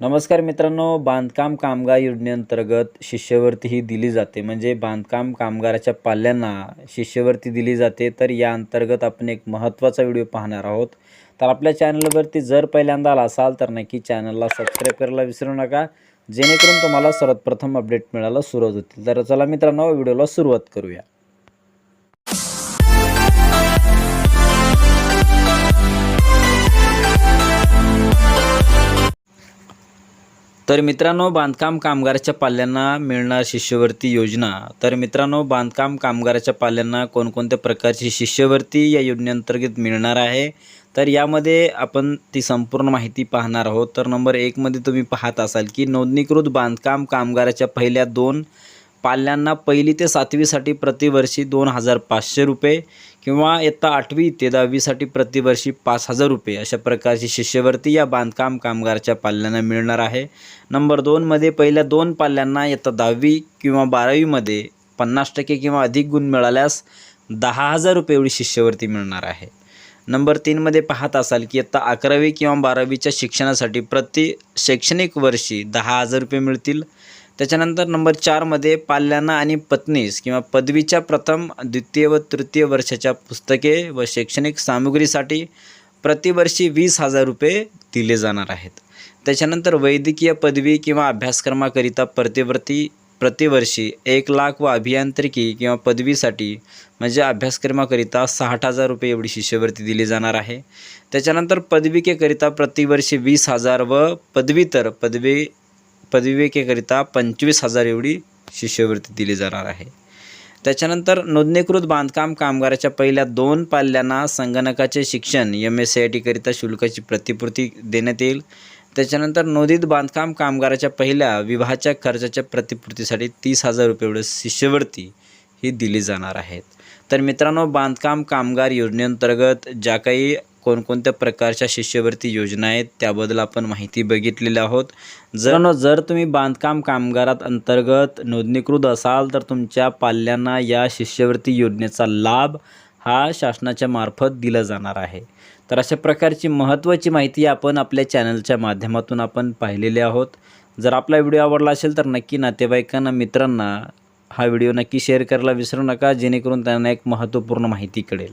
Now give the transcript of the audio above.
नमस्कार मित्रांनो बांधकाम कामगार योजनेअंतर्गत शिष्यवृत्ती ही दिली जाते. म्हणजे बांधकाम कामगाराच्या पाल्यांना शिष्यवृत्ती दिली जाते. तर या अंतर्गत आपण एक महत्त्वाचा व्हिडिओ पाहणार आहोत. तर आपल्या चॅनलवरती जर पहिल्यांदा आला असाल तर नक्की चॅनलला सबस्क्राईब करायला विसरू नका. जेणेकरून तुम्हाला सर्वात प्रथम अपडेट मिळायला सुरुवात होतील तर चला मित्रांनो व्हिडिओला सुरुवात करूया. तर मित्रांनो बांधकाम कामगाराच्या पाल्यांना मिळणार शिष्यवृत्ती योजना. तर मित्रांनो बांधकाम कामगाराच्या पाल्यांना कोणकोणत्या प्रकारची शिष्यवृत्ती या योजनेअंतर्गत मिळणार आहे? तर यामध्ये आपण ती संपूर्ण माहिती पाहणार आहोत. तर नंबर एकमध्ये तुम्ही पाहत असाल की नोंदणीकृत बांधकाम कामगाराच्या पहिल्या दोन पाल्यांना पहिली ते सातवीसाठी प्रतिवर्षी दोन हजार पाचशे रुपये किंवा इयत्ता आठवी ते दहावीसाठी प्रतिवर्षी पाच हजार रुपये अशा प्रकारची शिष्यवृत्ती या बांधकाम कामगारच्या पाल्यांना मिळणार आहे. नंबर दोनमध्ये पहिल्या दोन पाल्यांना इयत्ता दहावी किंवा बारावीमध्ये पन्नास टक्के किंवा अधिक गुण मिळाल्यास दहा हजार रुपये एवढी शिष्यवृत्ती मिळणार आहे. नंबर तीनमध्ये पाहत असाल की इयत्ता अकरावी किंवा बारावीच्या शिक्षणासाठी प्रति शैक्षणिक वर्षी दहा हजार रुपये मिळतील. त्याच्यानंतर नंबर चारमध्ये पाल्यांना आणि पत्नीस किंवा पदवीच्या प्रथम द्वितीय व तृतीय वर्षाच्या पुस्तके व शैक्षणिक सामुग्रीसाठी प्रतिवर्षी वीस हजार रुपये दिले जाणार आहेत. त्याच्यानंतर वैद्यकीय पदवी किंवा अभ्यासक्रमाकरिता प्रतिवर्ती प्रतिवर्षी एक लाख व अभियांत्रिकी किंवा पदवीसाठी म्हणजे अभ्यासक्रमाकरिता साठ हजार रुपये एवढी शिष्यवृत्ती दिली जाणार आहे. त्याच्यानंतर पदविकेकरिता प्रतिवर्षी वीस हजार व पदवीतर पदवी पदविकेकरिता पंचवीस हजार एवढी शिष्यवृत्ती दिली जाणार आहे. त्याच्यानंतर नोंदणीकृत बांधकाम कामगाराच्या पहिल्या दोन पाल्यांना संगणकाचे शिक्षण एम एस सी आय टीकरिता शुल्काची प्रतिपूर्ती देण्यात येईल. त्याच्यानंतर नोंदित बांधकाम कामगाराच्या पहिल्या विवाहाच्या खर्चाच्या प्रतिपूर्तीसाठी तीस हजार रुपये एवढं शिष्यवृत्ती ही दिली जाणार आहेत तर मित्रांनो बांधकाम कामगार योजनेअंतर्गत ज्या काही कोणकोणत्या प्रकारच्या शिष्यवृत्ती योजना आहेत त्याबद्दल आपण माहिती बघितलेली आहोत. जर जर तुम्ही बांधकाम कामगारात अंतर्गत नोंदणीकृत असाल तर तुमच्या पाल्यांना या शिष्यवृत्ती योजनेचा लाभ हा शासनाच्या मार्फत दिला जाणार आहे. तर अशा प्रकारची महत्त्वाची माहिती आपण आपल्या चॅनलच्या माध्यमातून आपण पाहिलेली आहोत. जर आपला व्हिडिओ आवडला असेल तर नक्की नातेवाईकांना मित्रांना हा व्हिडिओ नक्की शेअर करायला विसरू नका जेणेकरून त्यांना एक महत्त्वपूर्ण माहिती कळेल.